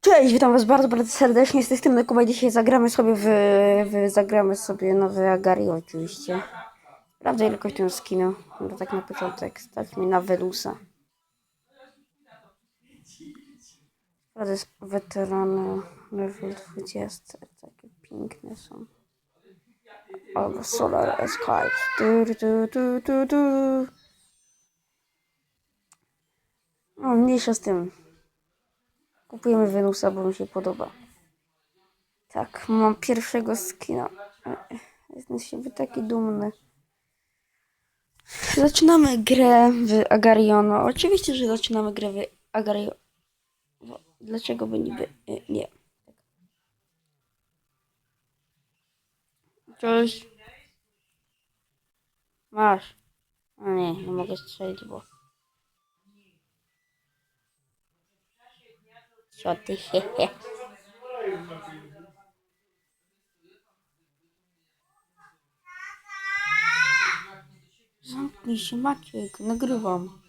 Cześć, witam was bardzo, bardzo serdecznie. Z tej strony Kuba. Dzisiaj zagramy sobie w, w zagramy sobie nowy Agari oczywiście. Sprawdzę ile kosztują skiny. No tak na początek stać mi na Venusa. Sprawdzę z- weterany level 20. Takie piękne są. Albo Solar Escape. Du, du, du, du, du. No, mniejsza z tym. Kupujemy Venusa, bo mi się podoba. Tak, mam pierwszego skina. Jestem z siebie taki dumny. Zaczynamy grę w Agariono. Oczywiście, że zaczynamy grę w Agariono. Dlaczego by niby y, nie? Cześć. Masz. A nie, nie mogę strzelić, bo... Co ty, hehe. Zamknij się, Maciek, nagrywam.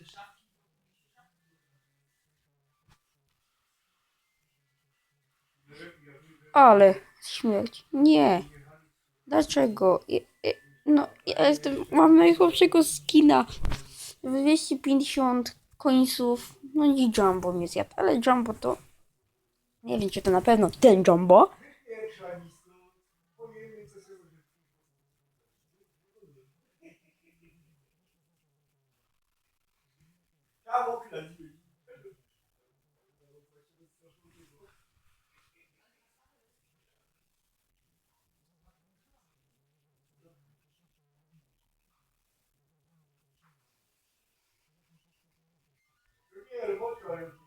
Ale śmierć. Nie. Dlaczego? Ja, ja, no, ja jestem, mam najchłopszego skina. 250 końców. No nie Jumbo mnie zjadł, ale Jumbo to... Nie wiem, czy to na pewno ten Jumbo. Sorry,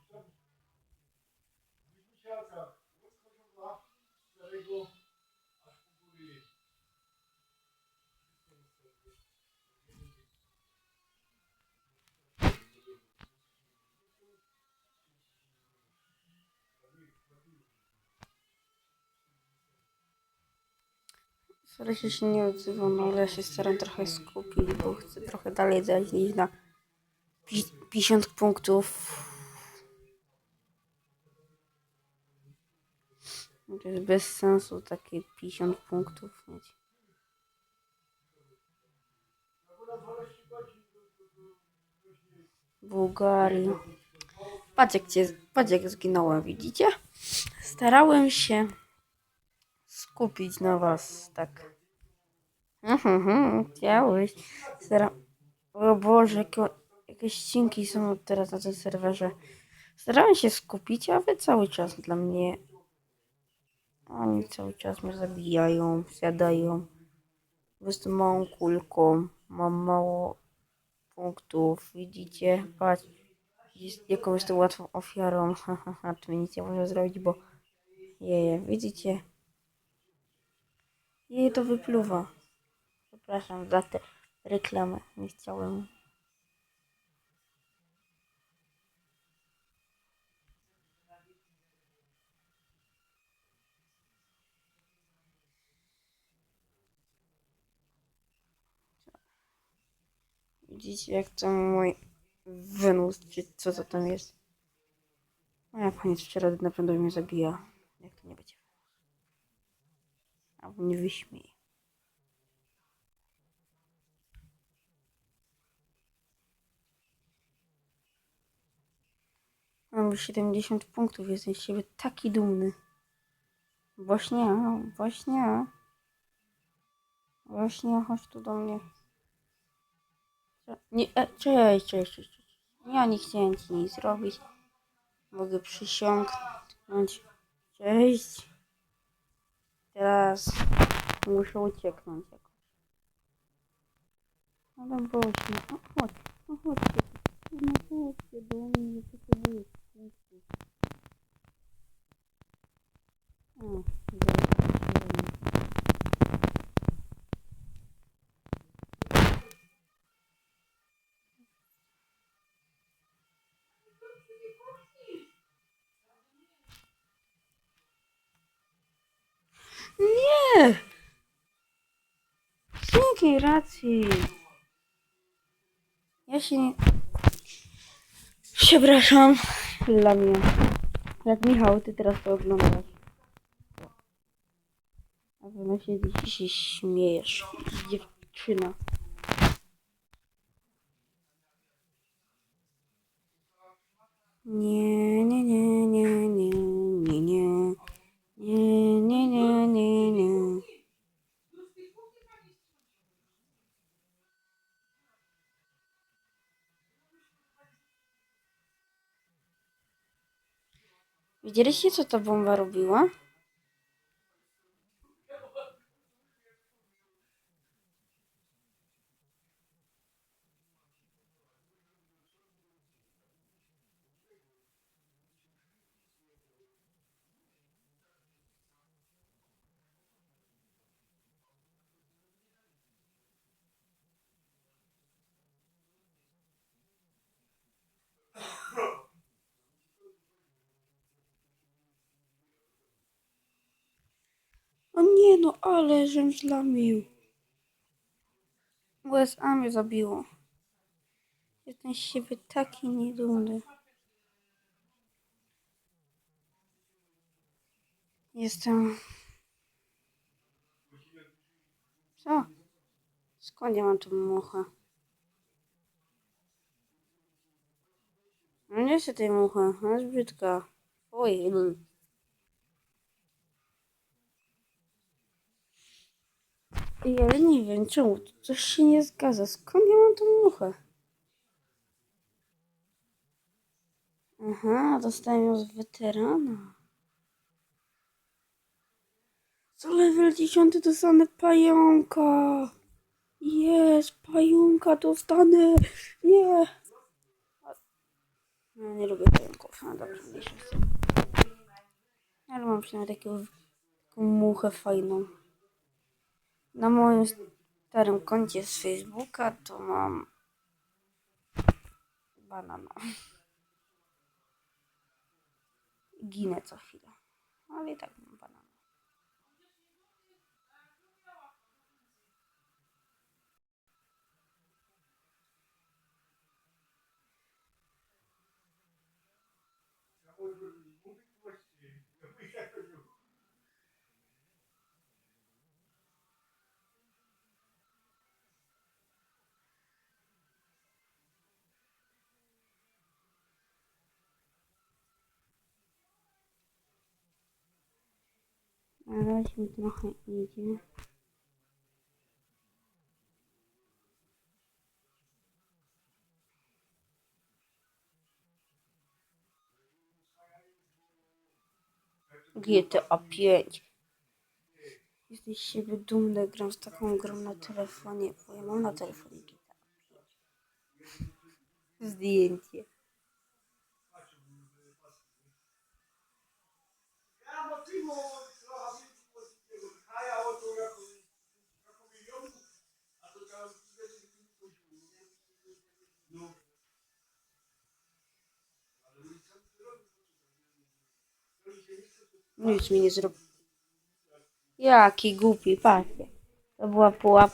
że się nie odzywam, ale ja się staram trochę skupić, bo chcę trochę dalej zajść niż na pi- 50 punktów. To jest bez sensu takie 50 punktów mieć. Bułgarii. Patrz jak, cię, patrz jak zginąłem, widzicie? Starałem się skupić na was, tak. Mhm, chciałeś. Stara... O Boże, jakie, jakie ścinki są teraz na tym serwerze. Starałem się skupić, a wy cały czas dla mnie... Oni cały czas mnie zabijają, zjadają. Jestem małą kulką, mam mało punktów, widzicie? Patrz, jest, jaką jestem łatwą ofiarą. Tu mi nic nie może zrobić, bo... Jeje, widzicie? Jej to wypluwa. Przepraszam za tę reklamę. Nie chciałem. Widzicie jak to mój Wenus, czy co to tam jest? Jak koniec wczoraj na pewno mnie zabija. Jak to nie będzie Albo nie wyśmiej. Mam już 70 punktów, jestem z siebie taki dumny. Bośnia, Bośnia. Bośnia, chodź tu do mnie. Nie, e, cześć, cześć, cześć, cześć. Ja nie chciałem ci nic zrobić. Mogę przysiągnąć. Cześć. Muszę ucieknąć jakoś. Ale Bośnia, no chodź, no chodźcie. No chodźcie do mnie, nie potrzebuję punktu. O, jakiej racji? Ja się nie... Przepraszam. dla mnie. Jak Michał, ty teraz to oglądasz. A wy na siebie się śmiejesz. Dziewczyna. Nie, nie, nie, nie, Co ta bomba robiła? O nie, no ale żem zlamił. USA mnie zabiło. Jestem z siebie taki niedumny. Jestem... Co? Skąd ja mam tą muchę? No nie chcę tej muchy, ona jest brzydka. Oj, Ej, ale nie wiem czemu, tu coś się nie zgadza. Skąd ja mam tą muchę? Aha, dostałem ją z weterana. Co level 10 dostanę pająka. Jest, pająka dostanę. Nie. No, nie lubię pająków. No dobrze, mniejsza z. Ale mam przynajmniej taką, taką muchę fajną. Na moim starym koncie z Facebooka to mam banana. Ginę co chwilę. Ale i tak mam banana. Na mi trochę idzie. GTA 5. Jesteś siebie dumny, gram z taką grą na telefonie, bo ja mam na telefonie GTA 5. Zdjęcie. Nic mi nie zrobił. Jaki głupi, patrzcie. To była pułapka.